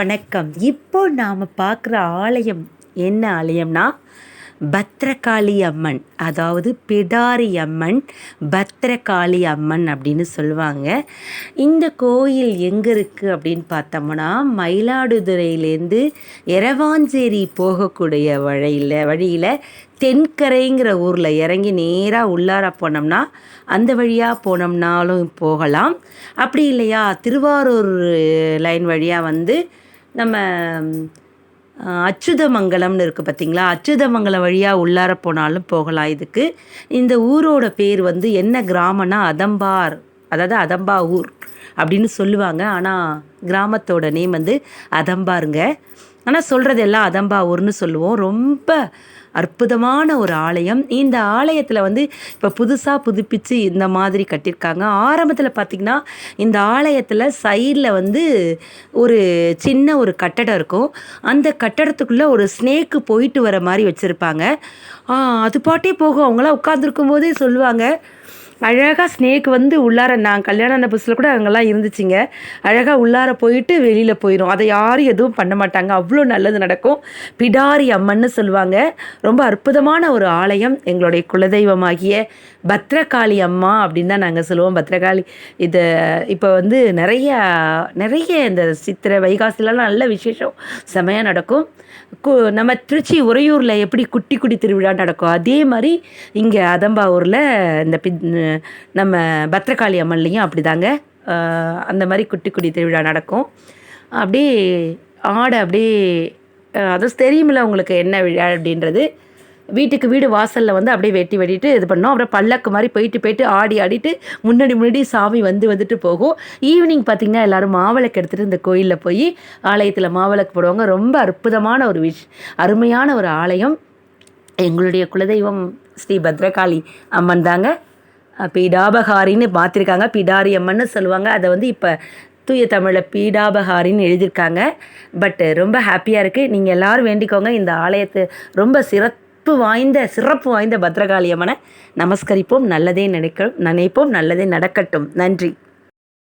வணக்கம். இப்போ நாம் பார்க்குற ஆலயம் என்ன ஆலயம்னா பத்ரகாளி அம்மன் அதாவது பிடாரி அம்மன் பத்ரகாளி அம்மன் அப்படின்னு சொல்லுவாங்க. இந்த கோயில் எங்கே இருக்குது அப்படின்னு பார்த்தோம்னா மயிலாடுதுறையிலேருந்து எரவாஞ்சேரி போகக்கூடிய வழியில் வழியில் தென்கரைங்கிற ஊரில் இறங்கி நேராக உள்ளார போனோம்னா அந்த வழியாக போனோம்னாலும் போகலாம். அப்படி இல்லையா திருவாரூர் லைன் வழியாக வந்து நம்ம அச்சுதமங்கலம்னு இருக்குது பார்த்தீங்களா அச்சுதமங்கலம் வழியாக உள்ளார போனாலும் போகலாம் இதுக்கு. இந்த ஊரோட பேர் வந்து என்ன கிராமம்னா அதம்பார். அதாவது அதம்பா ஊர் அப்படின்னு சொல்லுவாங்க. ஆனால் கிராமத்தோட நேம் வந்து அதம்பாருங்க. ஆனால் சொல்கிறது எல்லாம் அதம்பாவூர்னு சொல்லுவோம். ரொம்ப அற்புதமான ஒரு ஆலயம். இந்த ஆலயத்தில் வந்து இப்போ புதுசாக புதுப்பித்து இந்த மாதிரி கட்டியிருக்காங்க ஆரம்பத்தில் பார்த்திங்கன்னா இந்த ஆலயத்தில் சைடில் வந்து ஒரு சின்ன ஒரு கட்டடம் இருக்கும். அந்த கட்டடத்துக்குள்ளே ஒரு ஸ்னேக்கு போயிட்டு வர மாதிரி வச்சுருப்பாங்க. அது பாட்டே போகும். அவங்களாம் உட்காந்துருக்கும் போதே சொல்லுவாங்க. அழகாக ஸ்னேக் வந்து உள்ளார நான் கல்யாணம் ஆன புதுசில் கூட அங்கெல்லாம் இருந்துச்சுங்க. அழகாக உள்ளார போயிட்டு வெளியில் போயிடும் அதை யாரும் எதுவும் பண்ண மாட்டாங்க. அவ்வளோ நல்லது நடக்கும். பிடாரி அம்மன்னு சொல்லுவாங்க. ரொம்ப அற்புதமான ஒரு ஆலயம் எங்களுடைய குலதெய்வமாகிய பத்ரகாளி அம்மா அப்படின்னு தான் நாங்கள் சொல்லுவோம். பத்ரகாளி இதை இப்போ வந்து நிறைய நிறைய இந்த சித்திரை வைகாசிலலாம் நல்ல விசேஷம் செமையாக நடக்கும். கு நம்ம திருச்சி உறையூரில் எப்படி குட்டி குட்டி திருவிழா நடக்கும்? அதே மாதிரி இங்கே அதம்பாவூரில் இந்த பி நம்ம பத்ரகாளி அம்மன்லேயும் அப்படி தாங்க அந்த மாதிரி குட்டி குட்டி திருவிழா நடக்கும். அப்படியே ஆடை அப்படியே அதுவும் தெரியுமில்ல உங்களுக்கு என்ன விழா அப்படின்றது. வீட்டுக்கு வீடு வாசலில் வந்து அப்படியே வெட்டி வெட்டிட்டு இது பண்ணோம். அப்புறம் பல்லக்கு மாதிரி போயிட்டு போயிட்டு ஆடி ஆடிட்டு முன்னாடி முன்னாடி சாமி வந்து வந்துட்டு போகும். ஈவினிங் பார்த்திங்கன்னா எல்லோரும் மாவிளக்கு எடுத்துகிட்டு இந்த கோயிலில் போய் ஆலயத்தில் மாவிளக்கு போடுவாங்க. ரொம்ப அற்புதமான ஒரு விஷ் அருமையான ஒரு ஆலயம். எங்களுடைய குலதெய்வம் ஸ்ரீ பத்ரகாளி அம்மன் தாங்க. பீடாபகாரின்னு பார்த்துருக்காங்க. பிடாரி அம்மன்னு சொல்லுவாங்க. அதை வந்து இப்போ தூய தமிழில் பீடாபகாரின்னு எழுதியிருக்காங்க. பட் ரொம்ப ஹாப்பியாக இருக்குது நீங்கள் எல்லோரும் வேண்டிக்கோங்க. இந்த ஆலயத்தை ரொம்ப சிறப்பு வாய்ந்த சிறப்பு வாய்ந்த பத்ரகாளி அம்மனை நமஸ்கரிப்போம். நல்லதே நினைக்க நினைப்போம். நல்லதே நடக்கட்டும். நன்றி.